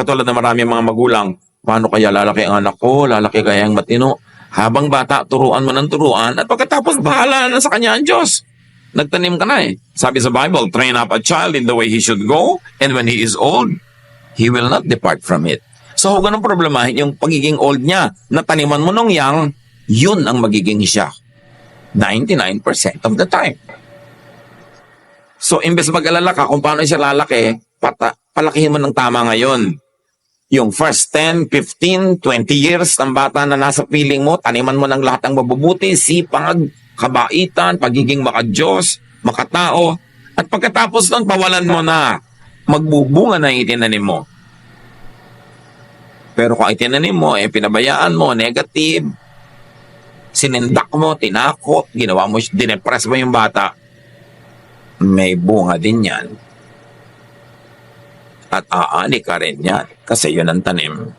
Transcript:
Katulad na marami mga magulang, paano kaya lalaki ang anak ko? Lalaki kaya ang matino? Habang bata, turuan mo ng turuan at pagkatapos bahala na sa kanya ang Diyos. Nagtanim ka na eh. Sabi sa Bible, train up a child in the way he should go and when he is old, he will not depart from it. So huwag ganun problemahin yung pagiging old niya. Nataniman mo nung young, yun ang magiging siya. 99% of the time. So, imbes mag-alala ka kung paano siya lalaki, pata, palakihin mo ng tama ngayon. Yung first 10, 15, 20 years ng bata na nasa piling mo, taniman mo ng lahat ng mabubuti, sipag, kabaitan, pagiging makadiyos, makatao, at pagkatapos nun, pawalan mo na. Magbubunga na itinanim mo. Pero kung itinanim mo, eh, pinabayaan mo, negative, sinindak mo, tinakot, ginawa mo, dinepress mo yung bata, may bunga din yan. At aani ka rin yan kasi yun ang tanim.